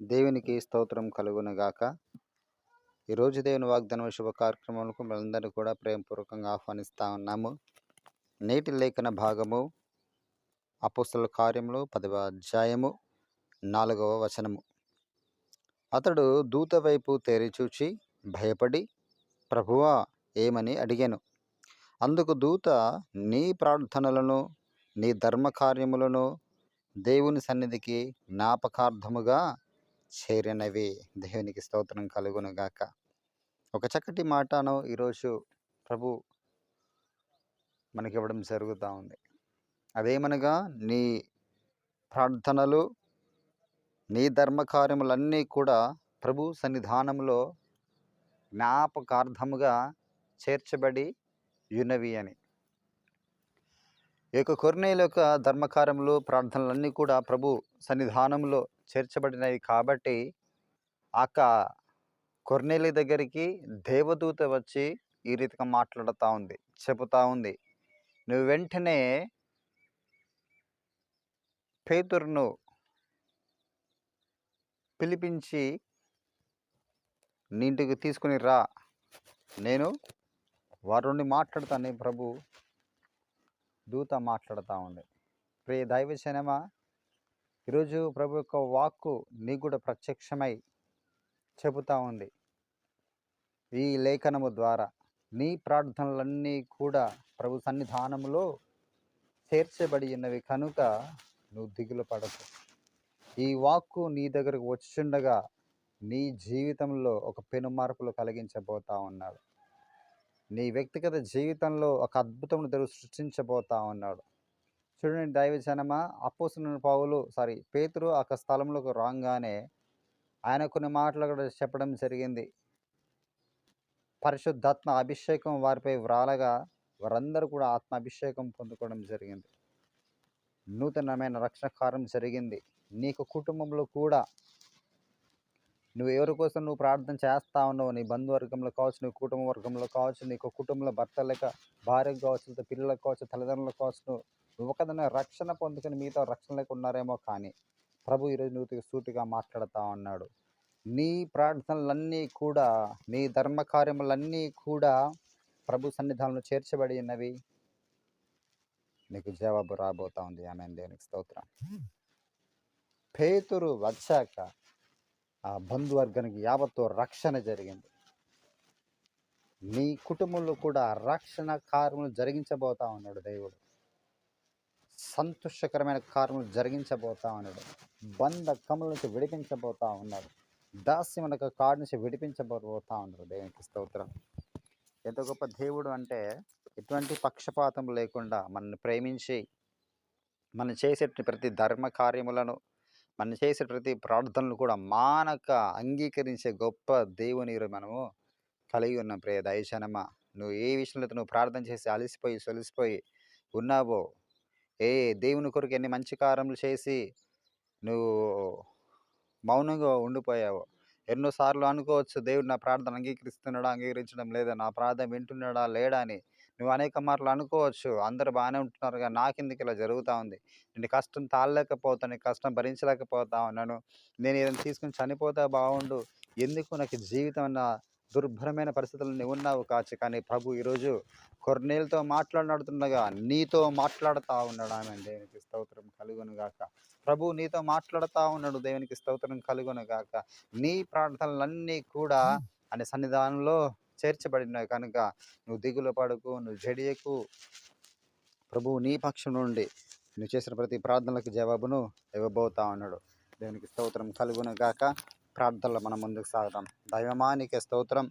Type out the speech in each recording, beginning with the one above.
దేవునికి స్తోత్రం కలుగునుగాక ఈరోజు దేవుని వాగ్దానం శుభ కార్యక్రమాలకు మనందరినీ కూడా ప్రేమపూర్వకంగా ఆహ్వానిస్తా ఉన్నాము. నేటి లేఖన భాగము అపుస్తల కార్యములు పదవ అధ్యాయము నాలుగవ వచనము. అతడు దూత వైపు తెరిచూచి భయపడి ప్రభువా ఏమని అడిగాను? అందుకు దూత నీ ప్రార్థనలను నీ ధర్మకార్యములను దేవుని సన్నిధికి జ్ఞాపకార్థముగా చేరినవి. దేవునికి స్తోత్రం కలుగునుగాక ఒక చక్కటి మాటను ఈరోజు ప్రభు మనకివ్వడం జరుగుతూ ఉంది. అదేమనగా నీ ప్రార్థనలు నీ ధర్మకార్యములన్నీ కూడా ప్రభు సన్నిధానంలో జ్ఞాపకార్థముగా చేర్చబడి యునవి అని. ఈ యొక్క కొర్నేల యొక్క ధర్మకార్యములు ప్రార్థనలన్నీ కూడా ప్రభు సన్నిధానంలో చేర్చబడినవి కాబట్టి ఆక కొర్నేలి దగ్గరికి దేవదూత వచ్చి ఈ రీతిగా మాట్లాడుతూ ఉంది చెబుతా ఉంది. నువ్వు వెంటనే పేతురును పిలిపించి నీ ఇంటికి తీసుకుని రా. నేను వారి మాట్లాడతాను ప్రభు. దూత మాట్లాడుతూ ఉంది. ప్రియ దైవజనమా ఈరోజు ప్రభు యొక్క వాక్కు నీకు కూడా ప్రత్యక్షమై చెబుతా ఉంది. ఈ లేఖనము ద్వారా నీ ప్రార్థనలన్నీ కూడా ప్రభు సన్నిధానంలో చేర్చబడి ఉన్నవి కనుక నువ్వు దిగులు పడకు. ఈ వాక్కు నీ దగ్గరకు వచ్చిండగా నీ జీవితంలో ఒక పెను మార్పులు కలిగించబోతా ఉన్నాడు. నీ వ్యక్తిగత జీవితంలో ఒక అద్భుతమును దేవుడు సృష్టించబోతా ఉన్నాడు. చూడండి దైవజనమా? అపోసిన పావులు సారీ పేతురు ఒక స్థలంలోకి రాగానే ఆయన కొన్ని మాటలు కూడా చెప్పడం జరిగింది. పరిశుద్ధాత్మ అభిషేకం వారిపై వ్రాలగా వారందరూ కూడా ఆత్మ అభిషేకం పొందుకోవడం జరిగింది. నూతనమైన రక్షణ కార్యం జరిగింది. నీకు కుటుంబంలో కూడా నువ్వు ఎవరి కోసం నువ్వు ప్రార్థన చేస్తా ఉన్నావు నీ బంధువర్గంలో కావచ్చు నీ కుటుంబ వర్గంలో కావచ్చు నీకు కుటుంబంలో భర్త లేక భార్యకు కావచ్చు పిల్లలకు కావచ్చు తల్లిదండ్రులకు కావచ్చు నువ్వు రక్షణ పొందుకొని మీతో రక్షణ లేక ఉన్నారేమో కానీ ప్రభు ఈరోజు నువ్వు సూటిగా మాట్లాడతా ఉన్నాడు. నీ ప్రార్థనలన్నీ కూడా నీ ధర్మ కార్యములన్నీ కూడా ప్రభు సన్నిధానంలో చేర్చబడి ఉన్నవి. నీకు జవాబు రాబోతా ఉంది. ఆమె దేవునికి స్తోత్రం. పేతురు వచ్చాక ఆ బంధువర్గానికి యావత్తు రక్షణ జరిగింది. నీ కుటుంబంలో కూడా రక్షణ కార్యములు జరిగించబోతా ఉన్నాడు దేవుడు. సంతోషకరమైన కార్యములు జరిగించబోతా ఉన్నాడు. బంధకముల నుంచి విడిపించబోతా ఉన్నాడు. దాస్యమైన కాడి నుంచి విడిపించబోతా ఉన్నాడు దేవునికి స్తోత్రం. ఎంత గొప్ప దేవుడు అంటే ఎటువంటి పక్షపాతం లేకుండా మనల్ని ప్రేమించి మనం చేసే ప్రతి ధర్మ కార్యములను మనం చేసే ప్రతి ప్రార్థనలు కూడా మానక అంగీకరించే గొప్ప దేవుని మనము కలిగి ఉన్నాం. ప్రియ దయచనమ నువ్వు ఏ విషయంలో నువ్వు ప్రార్థన చేసి అలసిపోయి సొలిసిపోయి ఉన్నావో ఏ దేవుని కొరకు ఎన్ని మంచి కార్యములు చేసి నువ్వు మౌనంగా ఉండిపోయావు. ఎన్నోసార్లు అనుకోవచ్చు దేవుడు నా ప్రార్థన అంగీకరిస్తున్నాడా అంగీకరించడం లేదా? నా ప్రార్థన వింటున్నాడా లేడా? అని. నువ్వు అనేక మార్లు అనుకోవచ్చు అందరు బాగానే ఉంటున్నారుగా నాకెందుకు ఇలా జరుగుతూ ఉంది? నేను కష్టం తాళలేకపోతాను కష్టం భరించలేకపోతా ఉన్నాను. నేను ఏదైనా తీసుకుని చనిపోతే బాగుండు. ఎందుకు? నాకు జీవితం అన్న దుర్భరమైన పరిస్థితులు నీవు ఉన్నావు కాచి. కానీ ప్రభు ఈరోజు కొర్నేలతో మాట్లాడుతుండగా నీతో మాట్లాడుతూ ఉన్నాడు ఆమె. దేవునికి స్తోత్రం కలుగును గాక. ప్రభు నీతో మాట్లాడుతూ ఉన్నాడు. దేవునికి స్తోత్రం కలుగును గాక. నీ ప్రార్థనలన్నీ కూడా అనే సన్నిధానంలో చేర్చబడినాయి కనుక నువ్వు దిగులు పడకు నువ్వు జడియకు. ప్రభువు నీ పక్షం నుండి నువ్వు చేసిన ప్రతి ప్రార్థనలకు జవాబును ఇవ్వబోతా ఉన్నాడు. దేవునికి స్తోత్రం కలుగును గాక. ప్రార్థనలో మనం ముందుకు సాగుతాం దైవమానికి స్తోత్రం.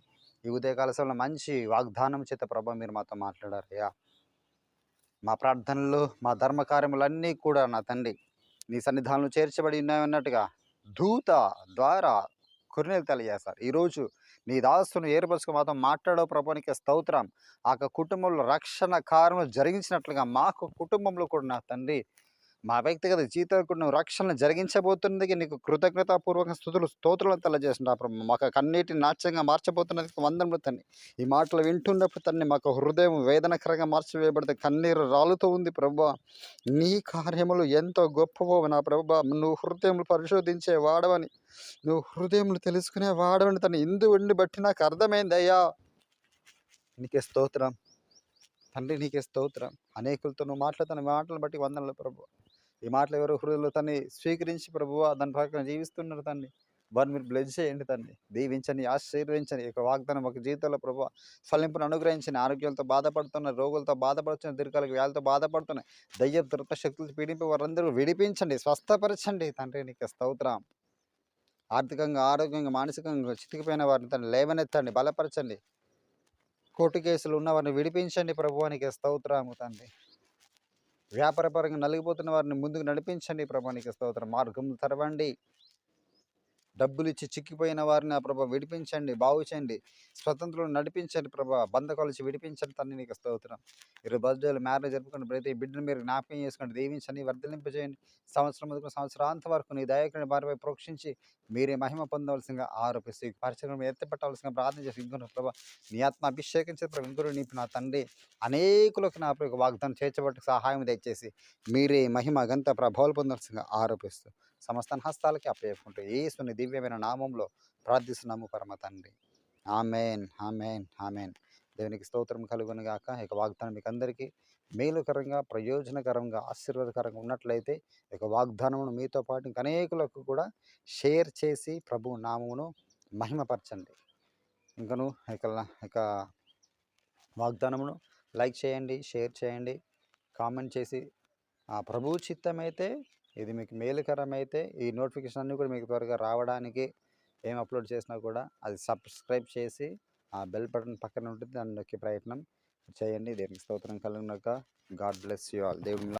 ఈ ఉదయకాల సమయంలో మంచి వాగ్దానం చేత ప్రభు మీరు మాతో మాట్లాడారు. అయ్యా మా ప్రార్థనలు మా ధర్మ కార్యములన్నీ కూడా నా తండ్రి నీ సన్నిధానంలో చేర్చబడి ఉన్నాయన్నట్టుగా దూత ద్వారా కొరినేలు తెలియజేస్తారు. ఈరోజు నీ దాసును ఏర్పరచుకు మాతో మాట్లాడవు ప్రభునికి స్తోత్రం. ఆ కుటుంబంలో రక్షణ కార్యములు జరిగించినట్లుగా మాకు కుటుంబంలో కూడా నా తండ్రి మా వ్యక్తిగత జీవితంలో నువ్వు రక్షణ జరిగించబోతున్నది నీకు కృతజ్ఞతాపూర్వక స్థుతులు స్తోత్రాలు తెలియజేసిన ప్రభు. మాకు కన్నీటిని నాట్యంగా మార్చబోతున్నది వందనములు తన్ని. ఈ మాటలు వింటున్నప్పుడు తన్ని మాకు హృదయం వేదనకరంగా మార్చివేయబడితే కన్నీరు రాలుతూ ఉంది ప్రభు. నీ కార్యములు ఎంతో గొప్పవో నా ప్రభు. నువ్వు హృదయములు పరిశోధించే వాడవని నువ్వు హృదయములు తెలుసుకునే వాడవని తను ఇందు ఉండి బట్టి నాకు అర్థమైంది అయ్యా నీకే స్తోత్రం. తండ్రి నీకే స్తోత్రం. అనేకులతో నువ్వు మాట్లాడుతున్న మాటలు బట్టి వందనలు ప్రభు. ఈ మాటలు ఎవరు హృదయంలో తన్ని స్వీకరించి ప్రభువ దాని ప్రకారం జీవిస్తున్నారు తండ్రి వారిని మీరు బ్లెజ్ చేయండి తండ్రి దీవించండి ఆశీర్వదించండి. ఈ యొక్క వాగ్దానం ఒక జీవితంలో ప్రభు ఫలింపును అనుగ్రహించండి. ఆరోగ్యాలతో బాధపడుతున్న రోగులతో బాధపడుతున్న దీర్ఘాలకు వ్యాధులతో బాధపడుతున్నాయి దయ్య దురత శక్తులు పీడింపు వారందరూ విడిపించండి స్వస్థపరచండి తండ్రి నీకు స్తోత్రం. ఆర్థికంగా ఆరోగ్యంగా మానసికంగా చితికిపోయిన వారిని తండ్రి లేవనెత్తండి బలపరచండి. కోర్టు కేసులు ఉన్న వారిని విడిపించండి ప్రభువానికి స్తోత్రము తండ్రి. వ్యాపారపరంగా నలిగిపోతున్న వారిని ముందుకు నడిపించండి ప్రభానికి స్తోత్రం. మార్గం తెరవండి. డబ్బులు ఇచ్చి చిక్కిపోయిన వారిని ఆ ప్రభా విడిపించండి బాగు చేయండి స్వతంత్రులు నడిపించండి ప్రభా. బంధకాలు ఇచ్చి విడిపించండి తన్ని నీకు స్తోత్రం. ఇరవై బర్త్డేలు మ్యారేజ్ జరుపుకోండి ప్రతి బిడ్డను మీరు జ్ఞాపకం చేసుకోండి దీవించండి వర్ధలింపజేయండి సంవత్సరం మొదలు సంవత్సరాంత వరకు నీ దయకుని వారిపై ప్రోక్షించి మీరే మహిమ పొందవలసిందిగా ఆరోపిస్తూ పరిచయం ఎత్తిపెట్టవలసిందిగా ప్రార్థన చేసి ఇంకొన ప్రభా. నీ ఆత్మ అభిషేకించే ప్రభు ఇంకొరు నీపు నా తండ్రి అనేకులకు నా వాగ్దానం చేర్చబట్టి సహాయం దయచేసి మీరే మహిమ గంత ప్రభావాలు పొందవలసిందిగా ఆరోపిస్తూ సమస్త హస్తాలకి అప్పేసుకుంటూ ఏసుని దివ్యమైన నామంలో ప్రార్థిస్తున్నాము పరమ తండ్రి. Amen amen amen. దేవునికి స్తోత్రం కలుగును గాక. ఇక వాగ్దానం మీకు అందరికీ మేలుకరంగా ప్రయోజనకరంగా ఆశీర్వాదకరంగా ఉన్నట్లయితే ఇక వాగ్దానమును మీతో పాటు ఇంక అనేకులకు కూడా షేర్ చేసి ప్రభు నామమును మహిమపరచండి. ఇంకను ఇక ఇక వాగ్దానమును లైక్ చేయండి షేర్ చేయండి కామెంట్ చేసి ఆ ప్రభు చిత్తమైతే ఇది మీకు మేలుకరమైతే ఈ నోటిఫికేషన్ అన్నీ కూడా మీకు త్వరగా రావడానికి ఏం అప్లోడ్ చేసినా కూడా అది సబ్స్క్రైబ్ చేసి ఆ బెల్ బటన్ పక్కన ఉంటుంది. దాన్ని ప్రయత్నం చేయండి. దేనికి స్తోత్రం కలిగినాక గాడ్ బ్లెస్ యూ ఆల్. దేవుని